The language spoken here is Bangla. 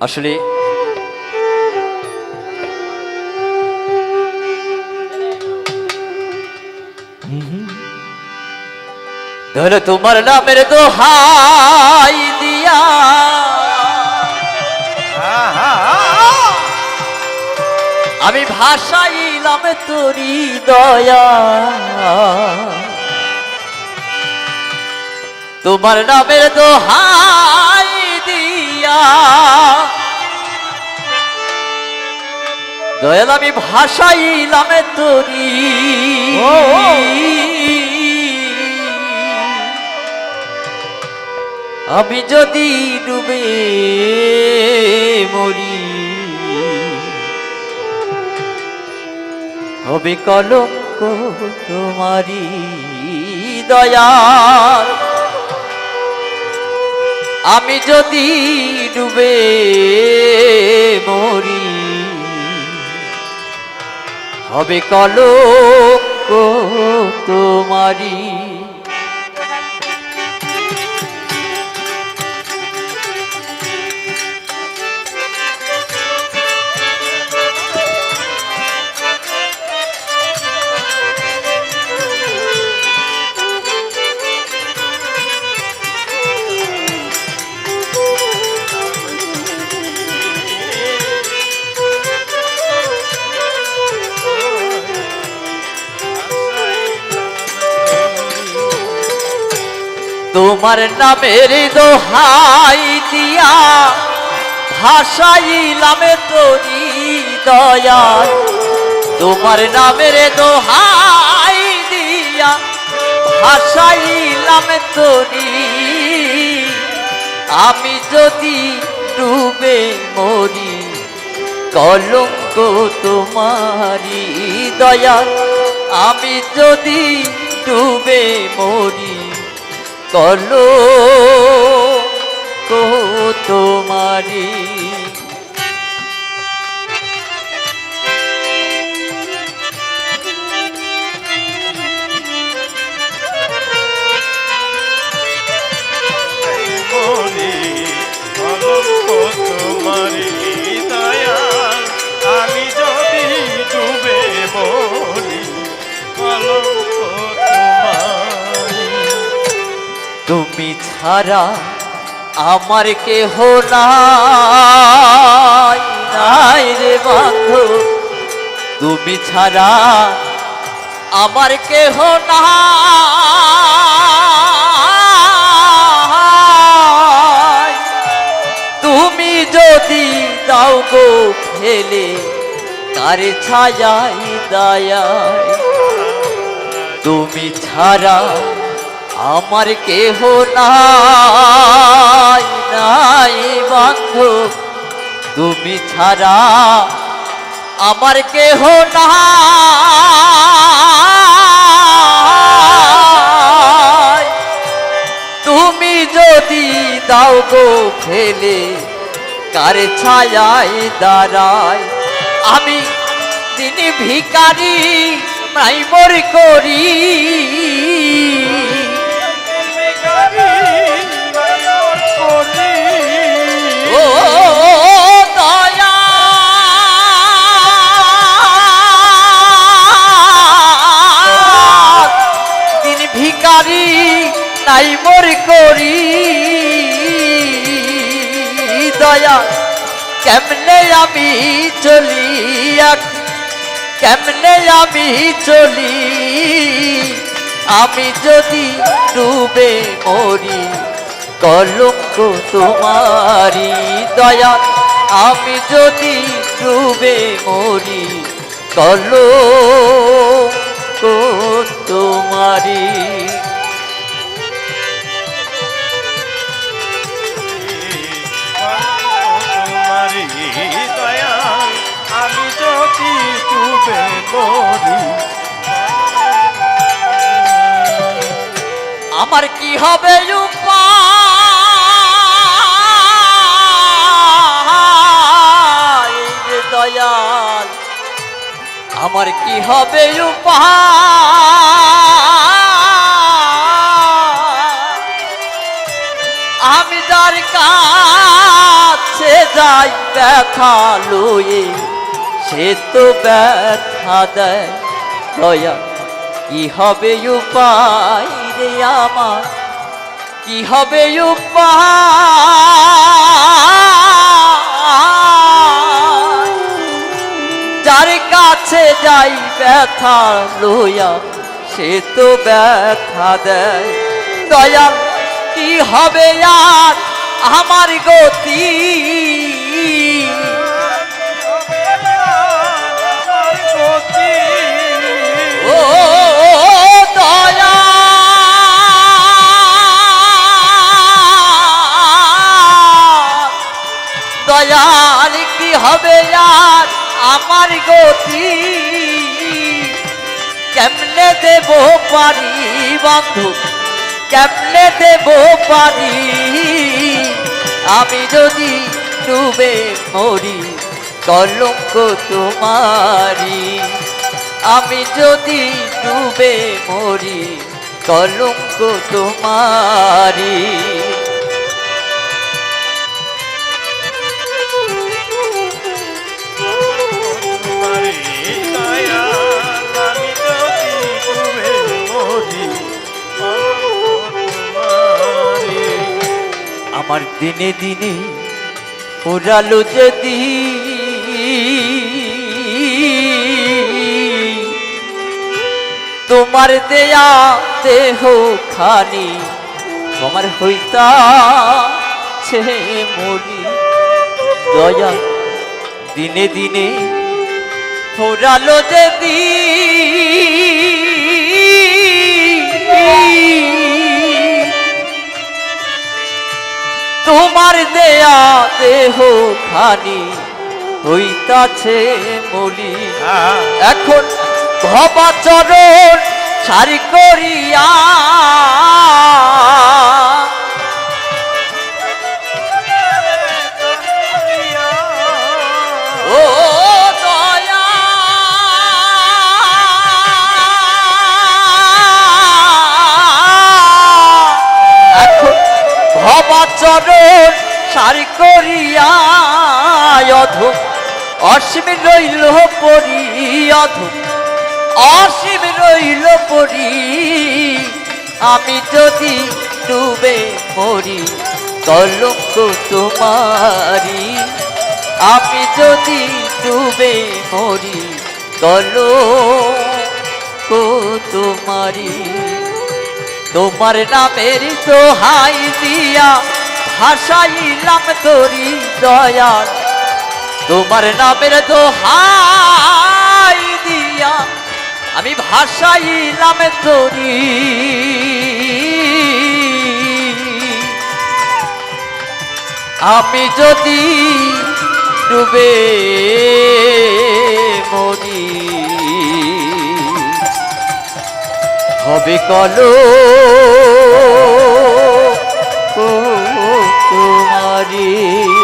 আসলে ধরো তোমার নামের দোহাই দিয়া। আমি ভাষাইলাম তোরি দয়া। তোমার নামের দোহাই দিয়া। দয়াল আমি ভাষাইলাম তোরি। আমি যদি ডুবে মরি হবে কলঙ্ক তোমারি দয়া আমি যদি ডুবে মরি হবে কালো তোমারি তোমার নামের দোহাই দিয়া ভাষাইলামে তোরি দয়া তোমার নামের দোহাই দিয়া ভাষাইলামে তোরি। আমি যদি ডুবে মরি, কলঙ্ক তোমারি দয়া আমি যদি ডুবে মরি কলো তোমারি তুমি ছাড়া আমার কেহ নাই নাই রে বন্ধু। তুমি ছাড়া আমার কেহ নাই। তুমি যদি দাও গো ফেলে কারে ছায়াই দায়ায় তুমি ছাড়া আমার কেহ নাই নাই বন্ধু। তুমি ছাড়া আমার কেহ নাই। তুমি যদি দাও গো ফেলে, কার ছায়ায় দাঁড়ায়? আমি তিনি ভিকারি নাই মোর করি। ভিকারি নাই মোর করি। দয়া কেমনে আমি চলি কেমনে আমি চলি? আমি যদি ডুবে মরি কলঙ্ক তোমারি দয়া আমি যদি ডুবে মরি কলঙ্ক তোমারি আমি যদি ডুবে মরি। আমার কি হবে উপায়? দয়াল, আমার কি হবে আমি যার কাছে যাই ব্যথা লয়ে, সে তো ব্যথা দেয়। দয়া, কি হবে উপায় রে আমার? কি হবে উপায়? ব্যথা লইয়া সে তো ব্যথা দেয়। দয়াল কি হবে আর আমার গতি? দয়াল, কি হবে আর আমার গতি? কেমনে দেব পারি বন্ধু? কেমনে দেব পারি? আমি যদি ডুবে মরি, কলঙ্ক তোমারি আমি যদি ডুবে মরি, কলঙ্ক তোমারি দিনে দিনে ওরালো যদি। তোমার দেয়া দেহ খানি, তোমার হইতা ছে মরি দয়া দিনে দিনে ফোরালো যদি। তোমার দেয়া দেহ খানি হইতাছে মলি এখন ভবা চরণ সারি করিয়া সারি করিয়া অধম অসীম রইল পরি অধম অসীম রইল পরি, আমি যদি ডুবে মরি কলঙ্ক তোমারি আমি যদি ডুবে মরি কলঙ্ক তোমারি তোমার নামের তো হাই দিয়া ভাসাইলাম তোরি দয়াল। তোমার নামের দোহাই দিয়া আমি ভাসাইলাম তোরি। আমি যদি ডুবে মরি, হবে কলো তোমারি